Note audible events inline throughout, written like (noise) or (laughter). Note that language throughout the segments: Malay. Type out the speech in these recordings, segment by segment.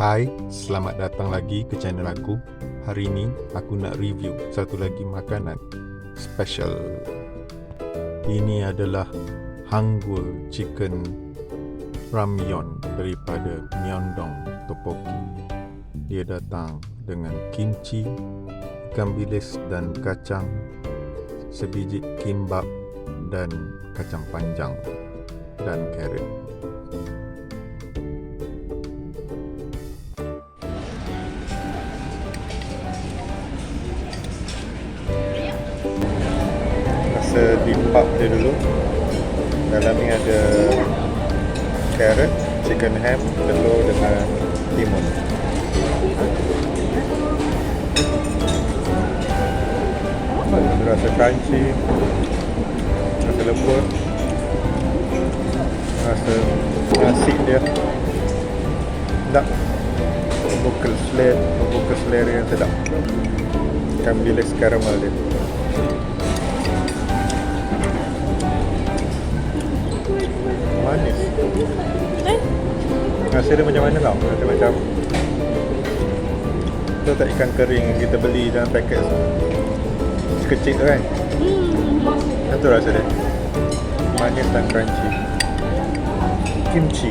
Hai, selamat datang lagi ke channel aku. Hari ini aku nak review satu lagi makanan special. Ini adalah Hangul Chicken Ramyeon daripada Myeongdong Tteokbokki. Dia datang dengan kimchi, ikan bilis dan kacang, sebiji kimbap dan kacang panjang dan carrot. Rasa dimbap dia dulu. Dalam ni ada Carrot, chicken ham, telur dengan timun Rasa crunchy Rasa lembut Rasa nasi dia. Sedap Membuka selera Membuka selera yang sedap. Ikan bilis karamel dia Eh? Rasa dia macam mana tau? Rasa macam Tahu tak ikan kering kita beli dalam paket Kecil tu kan? Hmm. Itu rasa dia? Manis dan crunchy. Kimchi.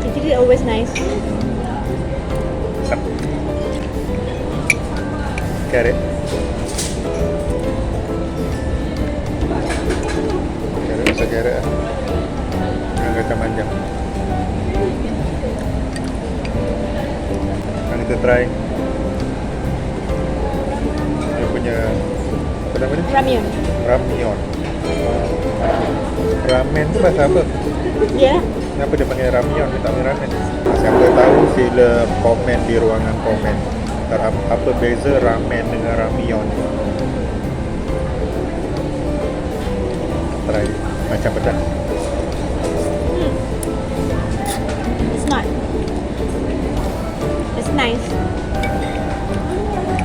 Actually always nice. Carrot try Dia punya Apa nama dia? Ramyeon. Ramyeon Ramen tu bahasa apa? Ya. Yeah. Kenapa dia panggil ramyeon dia tak panggil ramen? Siapa tahu sila komen di ruangan komen. Apa, beza ramen dengan ramyeon? Try macam apa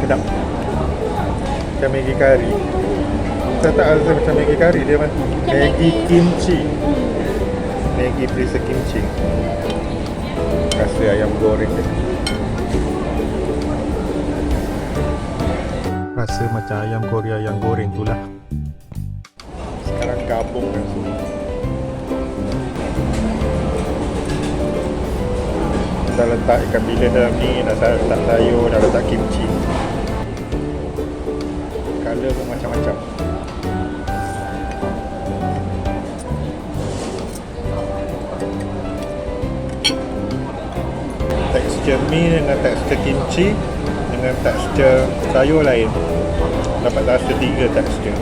Sedap. Macam Maggi curry. Saya tak rasa macam Maggi curry dia mah. Macam Maggi kimchi. Hmm. Maggi perisa kimchi. Rasa ayam goreng dia. Rasa macam ayam Korea yang goreng tu lah. Sekarang gabungkan semua. Dah letak ikan bilis dalam ni, dah letak sayur, dah letak kimchi. Color pun macam-macam. Tekstur mi dengan tekstur kimchi dengan tekstur sayur lain. Dapat rasa tiga tekstur.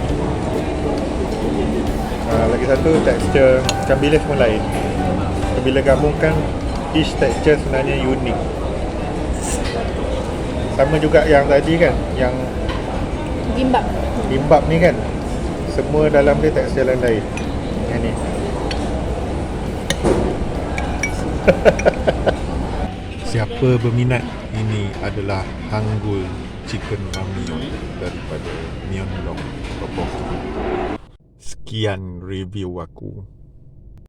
Ha, lagi satu tekstur ikan bilis pun lain. Bila gabungkan each texture sebenarnya unik. Sama juga yang tadi kan, yang Gimbap. bimbap ni kan. Semua dalam dia tekstur lain-lain. Yang ni. (laughs) Siapa berminat ini adalah Hangul Chicken Ramyeon daripada Tteokbokki. Sekian review aku.